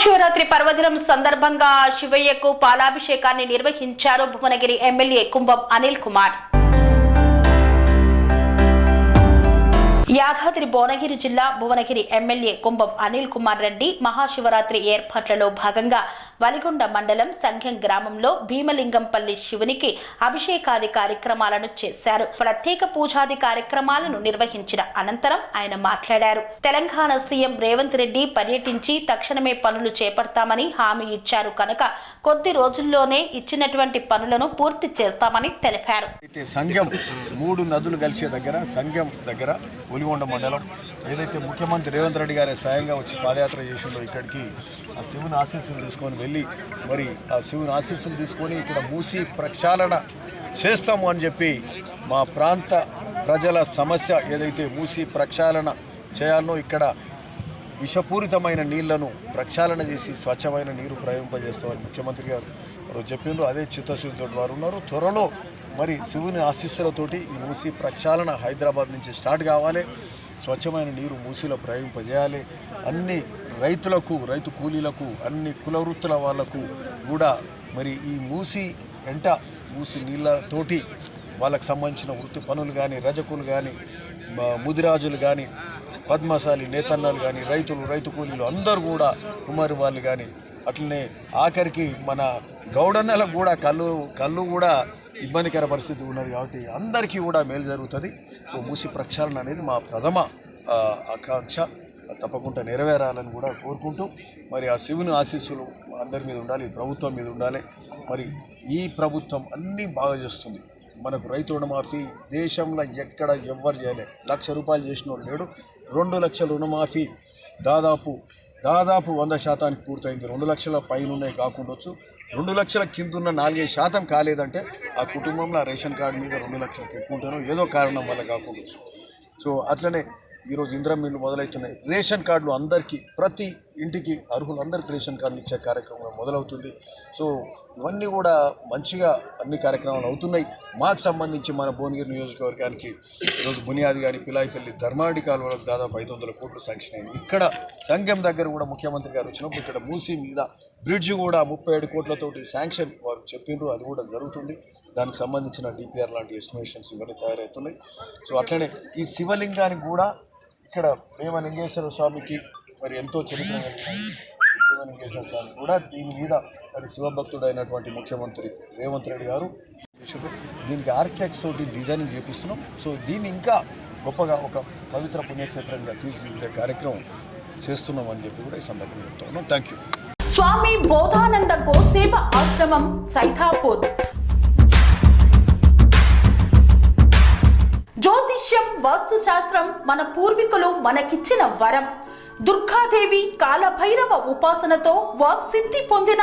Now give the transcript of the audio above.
మహాశివరాత్రి పర్వదినం సందర్భంగా శివయ్యకు పాలాభిషేకాన్ని నిర్వహించారు భువనగిరి ఎమ్మెల్యే కుంభం అనిల్ కుమార్. యాదాద్రి భువనగిరి జిల్లా భువనగిరి ఎమ్మెల్యే కుంభం అనిల్ కుమార్ రెడ్డి మహాశివరాత్రి ఏర్పాట్లలో భాగంగా వలిగొండ మండలం సంఘం గ్రామంలో భీమలింగంపల్లి శివునికి అభిషేకాది కార్యక్రమాలను చేశారు. ప్రత్యేక పూజాది కార్యక్రమాలను నిర్వహించిన అనంతరం ఆయన మాట్లాడారు. తెలంగాణ సీఎం రేవంత్ రెడ్డి పర్యటించి తక్షణమే పనులు చేపడతామని హామీ ఇచ్చారు కనుక కొద్ది రోజుల్లోనే ఇచ్చినటువంటి పనులను పూర్తి చేస్తామని తెలిపారు. అయితే సంఘం మూడు నదులు కలిసే దగ్గర సంఘం దగ్గర ఒలిగొండ మండలం ఏదైతే ముఖ్యమంత్రి రేవంత్ రెడ్డి గారే స్వయంగా వచ్చి పాదయాత్ర చేసిండో ఇక్కడికి ఆ శివుని ఆశీస్సులు తీసుకొని వెళ్ళి మరి ఆ శివుని ఆశీస్సులు తీసుకొని ఇక్కడ మూసి ప్రక్షాళన చేస్తాము అని చెప్పి మా ప్రాంత ప్రజల సమస్య ఏదైతే మూసి ప్రక్షాళన చేయాలనో ఇక్కడ విషపూరితమైన నీళ్ళను ప్రక్షాళన చేసి స్వచ్ఛమైన నీరు ప్రయోగింపజేస్తామని ముఖ్యమంత్రి గారు చెప్పిండ్రు. అదే చిత్తశుద్ధితో వారు ఉన్నారు. త్వరలో మరి శివుని ఆశీస్సులతోటి ఈ మూసి ప్రక్షాళన హైదరాబాద్ నుంచి స్టార్ట్ కావాలి. స్వచ్ఛమైన నీరు మూసిలో ప్రయోగింపజేయాలి. అన్ని రైతులకు రైతు కూలీలకు అన్ని కుల వృత్తుల వాళ్ళకు కూడా మరి ఈ మూసి వెంట మూసి నీళ్ళతోటి వాళ్ళకు సంబంధించిన వృత్తి పనులు కానీ రజకులు కానీ ముదిరాజులు కానీ పద్మశాలి నేతన్నలు కానీ రైతులు రైతు కూలీలు అందరూ కూడా కుమారి వాళ్ళు కానీ అట్లనే ఆఖరికి మన గౌడన్నలకు కూడా కళ్ళు కళ్ళు కూడా ఇబ్బందికర పరిస్థితి ఉన్నది కాబట్టి అందరికీ కూడా మేలు జరుగుతుంది. సో మూసి ప్రక్షాళన అనేది మా ప్రథమ ఆకాంక్ష. తప్పకుండా నెరవేరాలని కూడా కోరుకుంటూ మరి ఆ శివుని ఆశీస్సులు అందరి మీద ఉండాలి ప్రభుత్వం మీద ఉండాలి. మరి ఈ ప్రభుత్వం అన్నీ బాగా చేస్తుంది. మనకు రైతు రుణమాఫీ దేశంలో ఎక్కడ ఎవ్వరు చేయలేదు లక్ష రూపాయలు చేసిన లేడు. రెండు లక్షల రుణమాఫీ దాదాపు దాదాపు వంద శాతానికి పూర్తయింది. రెండు లక్షల పైన ఉన్నాయి కాకుండొచ్చు. రెండు లక్షల కింద ఉన్న నాలుగైదు శాతం కాలేదంటే ఆ కుటుంబంలో ఆ రేషన్ కార్డు మీద రెండు లక్షలకు ఎక్కువ ఏదో కారణం వల్ల కాకుండా సో అట్లనే ఈరోజు ఇంద్రం మిల్లు మొదలవుతున్నాయి. రేషన్ కార్డులు అందరికీ ప్రతి ఇంటికి అర్హులందరికీ రేషన్ కార్డులు ఇచ్చే కార్యక్రమం మొదలవుతుంది. సో ఇవన్నీ కూడా మంచిగా అన్ని కార్యక్రమాలు అవుతున్నాయి. మాకు సంబంధించి మన భువనగిరి నియోజకవర్గానికి ఈరోజు బునియాది కానీ పిలాయిపల్లి ధర్మాడి కాలువలకు దాదాపు ఐదు వందల కోట్లు శాంక్షన్ అయింది ఇక్కడ సంఘం దగ్గర కూడా ముఖ్యమంత్రి గారు వచ్చినప్పుడు ఇక్కడ మూసీ మీద బ్రిడ్జ్ కూడా ముప్పై ఏడు కోట్లతోటి శాంక్షన్ వారు చెప్పిండ్రు. అది కూడా జరుగుతుంది. దానికి సంబంధించిన డిపిఆర్ లాంటి ఎస్టిమేషన్స్ ఇవన్నీ తయారవుతున్నాయి. సో అట్లనే ఈ శివలింగానికి కూడా ఇక్కడ ప్రేమలింగేశ్వర స్వామికి మరి ఎంతో చరిత్ర కలిగిన స్వామి కూడా దీని మీద మరి శివభక్తుడు అయినటువంటి ముఖ్యమంత్రి రేవంత్ రెడ్డి గారు దీనికి ఆర్కిటెక్ట్స్ తోటి డిజైనింగ్ చేపిస్తున్నాం. సో దీన్ని ఇంకా గొప్పగా ఒక పవిత్ర పుణ్యక్షేత్రంగా తీర్చిదిద్దే కార్యక్రమం చేస్తున్నాం అని చెప్పి కూడా ఈ సందర్భంగా చెప్తా ఉన్నాం థ్యాంక్ యూ స్వామి బోధానంద కోసేప ఆశ్రమం సైథాపూర్ జ్యోతిష్యం వాస్తుశాస్త్రం మన పూర్వీకులు మనకిచ్చిన వరం. దుర్గాదేవి కాలభైరవ ఉపాసనతో వాక్సిద్ధి పొందిన